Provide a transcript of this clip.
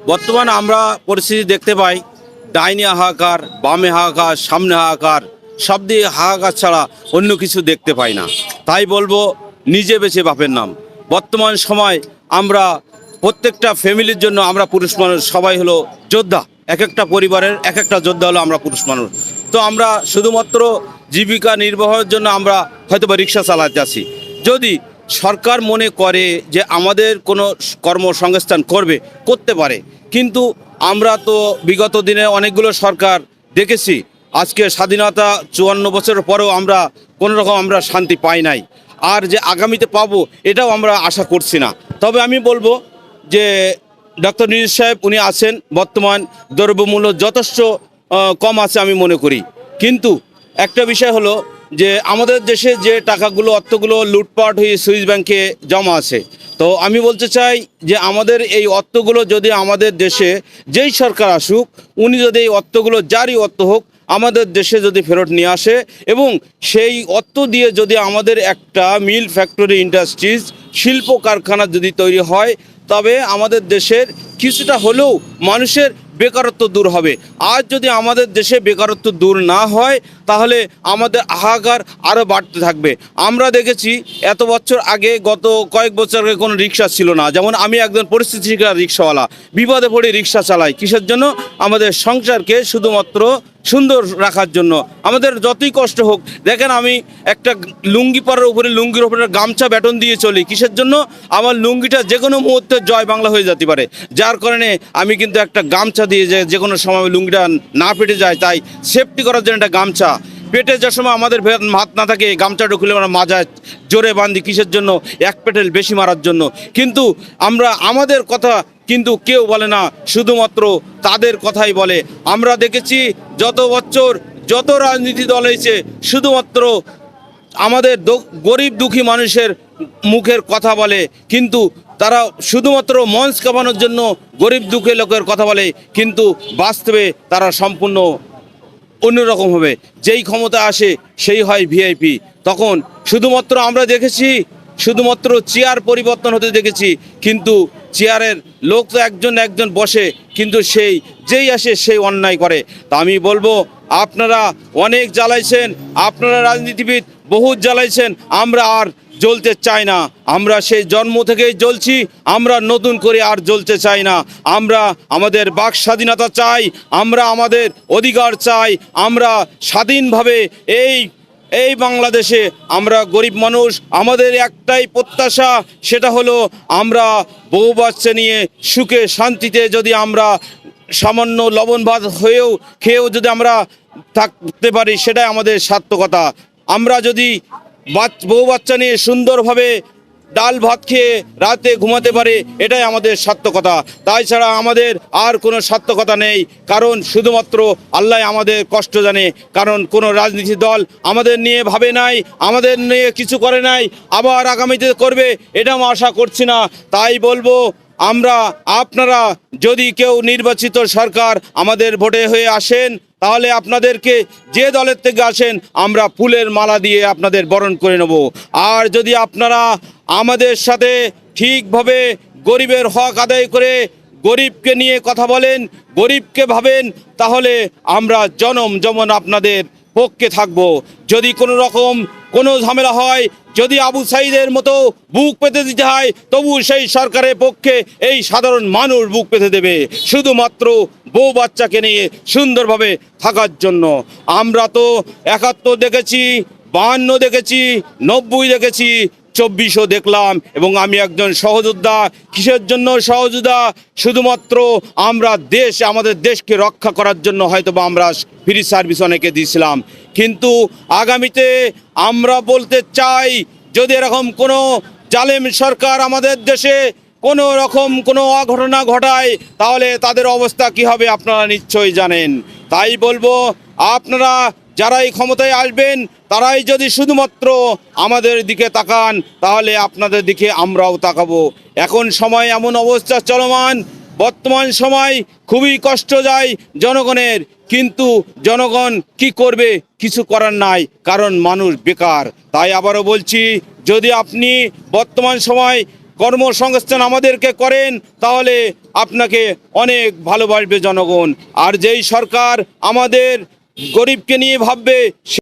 বর্তমানে আমরা পরিস্থিতি দেখতে পাই, ডাইনি হাহাকার, বামে হাহাকার, সামনে হাহাকার, সব দিয়ে হাহাকার ছাড়া অন্য কিছু দেখতে পাই না। তাই বলব, নিজে বেছে বাপের নাম। বর্তমান সময় আমরা প্রত্যেকটা ফ্যামিলির জন্য আমরা পুরুষ মানুষ, সবাই হলো যোদ্ধা। এক একটা পরিবারের এক একটা যোদ্ধা হলো আমরা পুরুষ মানুষ। তো আমরা শুধুমাত্র জীবিকা নির্বাহের জন্য আমরা হয়তো বা রিক্সা চালাতে আছি। যদি সরকার মনে করে যে আমাদের কোনো কর্মসংস্থান করবে, করতে পারে। কিন্তু আমরা তো বিগত দিনে অনেকগুলো সরকার দেখেছি, আজকে স্বাধীনতা চুয়ান্ন বছরের পরেও আমরা কোনো রকম আমরা শান্তি পাই নাই। আর যে আগামীতে পাবো, এটাও আমরা আশা করছি না। তবে আমি বলব যে ডক্টর নিউজ সাহেব উনি আছেন, বর্তমান দ্রব্যমূল্য যথেষ্ট কম আছে আমি মনে করি। কিন্তু একটা বিষয় হলো যে আমাদের দেশে যে টাকাগুলো, অর্থগুলো লুটপাট হয়ে সুইস ব্যাংকে জমা আছে। তো আমি বলতে চাই যে আমাদের এই অর্থগুলো যদি আমাদের দেশে যেই সরকার আসুক, উনি যদি এই অর্থগুলো জারি অর্থ হোক, আমাদের দেশে যদি ফেরত নিয়ে আসে এবং সেই অর্থ দিয়ে যদি আমাদের একটা মিল ফ্যাক্টরি ইন্ডাস্ট্রিজ, শিল্প কারখানা যদি তৈরি হয়, তবে আমাদের দেশের কিছুটা হলেও মানুষের বেকারত্ব দূর হবে। আজ যদি আমাদের দেশে বেকারত্ব দূর না হয়, তাহলে আমাদের হাহাকার আরও বাড়তে থাকবে। আমরা দেখেছি এত বছর আগে গত কয়েক বছর আগে কোনো রিক্সা ছিল না। যেমন আমি একজন পরিস্থিতি রিক্সাওয়ালা। বিপদে পড়ে রিক্সা চালাই। কিসের জন্য? আমাদের সংসারকে শুধুমাত্র সুন্দর রাখার জন্য। আমাদের যতই কষ্ট হোক, দেখেন আমি একটা লুঙ্গি পরার উপরে লুঙ্গির উপরে গামছা, ব্যাটন দিয়ে চলি। কিসের জন্য? আমার লুঙ্গিটা যে কোনো মুহূর্তে জয় বাংলা হয়ে যেতে পারে। যার কারণে আমি কিন্তু একটা গামছা দিয়ে যে কোনো সময় লুঙ্গিটা না পেটে যায়, তাই সেফটি করার জন্য একটা গামছা। পেটে যে সময় আমাদের হাত না থাকে গামছাটা খুলে আমরা মাজায় জোরে বাঁধি কিসের জন্য? এক পেটেল বেশি মারার জন্য। কিন্তু আমরা, আমাদের কথা কিন্তু কেউ বলে না, শুধুমাত্র তাদের কথাই বলে। আমরা দেখেছি যত বছর যত রাজনীতি দল হয়েছে, শুধুমাত্র আমাদের গরিব দুঃখী মানুষের মুখের কথা বলে। কিন্তু তারা শুধুমাত্র মঞ্চ কামানোর জন্য গরিব দুঃখী লোকের কথা বলে। কিন্তু বাস্তবে তারা সম্পূর্ণ অন্যরকম হবে। যেই ক্ষমতা আসে, সেই হয় ভিআইপি তখন শুধুমাত্র আমরা দেখেছি, শুধুমাত্র চেয়ার পরিবর্তন হতে দেখেছি, কিন্তু চেয়ারের লোক তো একজন একজন বসে, কিন্তু সেই, যেই আসে, সেই অন্যায় করে। তা আমি বলব, আপনারা অনেক জ্বালাইছেন, আপনারা রাজনীতিবিদ বহুত জ্বালাইছেন, আমরা আর জ্বলতে চাই না। আমরা সেই জন্ম থেকেই জ্বলছি, আমরা নতুন করে আর জ্বলতে চাই না। আমরা আমাদের বাক স্বাধীনতা চাই, আমরা আমাদের অধিকার চাই, আমরা স্বাধীনভাবে এই এই বাংলাদেশে আমরা গরিব মানুষ, আমাদের একটাই প্রত্যাশা, সেটা হলো আমরা বউ বাচ্চা নিয়ে সুখে শান্তিতে যদি আমরা সামান্য লবণ ভাত হয়েও খেয়েও যদি আমরা থাকতে পারি, সেটাই আমাদের সার্থকতা। আমরা যদি বউ বাচ্চা নিয়ে সুন্দরভাবে ডাল ভাত খেয়ে রাতে ঘুমাতে পারে, এটাই আমাদের সার্থকতা। তাই ছাড়া আমাদের আর কোনো সার্থকতা নেই, কারণ শুধুমাত্র আল্লাহ আমাদের কষ্ট জানে, কারণ কোনো রাজনীতি দল আমাদের নিয়ে ভাবে নাই, আমাদের নিয়ে কিছু করে নাই, আবার আগামীতে করবে, এটা আমি আশা করছি না। তাই বলব আমরা, আপনারা যদি কেউ নির্বাচিত সরকার আমাদের ভোটে হয়ে আসেন, তাহলে আপনাদেরকে যে দলের থেকে আসেন, আমরা ফুলের মালা দিয়ে আপনাদের বরণ করে নেব। আর যদি আপনারা আমাদের সাথে ঠিকভাবে গরিবের হক আদায় করে গরিবকে নিয়ে কথা বলেন, গরিবকে ভাবেন, তাহলে আমরা জনম যেমন আপনাদের পক্ষে থাকব। যদি কোনো রকম কোনো ঝামেলা হয় যদি আবু সাইদের মতো বুক পেতে দিতে হয়, তবু সেই সরকারের পক্ষে এই সাধারণ মানুষ বুক পেতে দেবে। শুধুমাত্র বউ বাচ্চাকে নিয়ে সুন্দরভাবে থাকার জন্য। আমরা তো একাত্তর দেখেছি, বাহান্ন দেখেছি, নব্বই দেখেছি, চব্বিশও দেখলাম এবং আমি একজন সহযোদ্ধা। কিসের জন্য সহযোদ্ধা? শুধুমাত্র আমরা দেশ, আমাদের দেশকে রক্ষা করার জন্য হয়তো বা আমরা ফ্রি সার্ভিস অনেকে দিয়েছিলাম। কিন্তু আগামীতে আমরা বলতে চাই, যদি এরকম কোনো জালেম সরকার আমাদের দেশে কোনো রকম কোনো অঘটনা ঘটায়, তাহলে তাদের অবস্থা কি হবে আপনারা নিশ্চয়ই জানেন। তাই বলব, আপনারা যারাই ক্ষমতায় আসবেন, তারাই যদি শুধুমাত্র আমাদের দিকে তাকান, তাহলে আপনাদের দিকে আমরাও তাকাবো। এখন সময় এমন অবস্থা চলমান বর্তমান সময় খুবই কষ্ট যায় জনগণের, কিন্তু জনগণ কি করবে কিছু করার নাই, কারণ মানুষ বেকার। তাই আবারও বলছি, যদি আপনি বর্তমান সময় কর্মসংস্থান আমাদেরকে করেন, তাহলে আপনাকে অনেক ভালোবাসবে জনগণ। আর যেই সরকার আমাদের গরিবকে নিয়ে ভাববে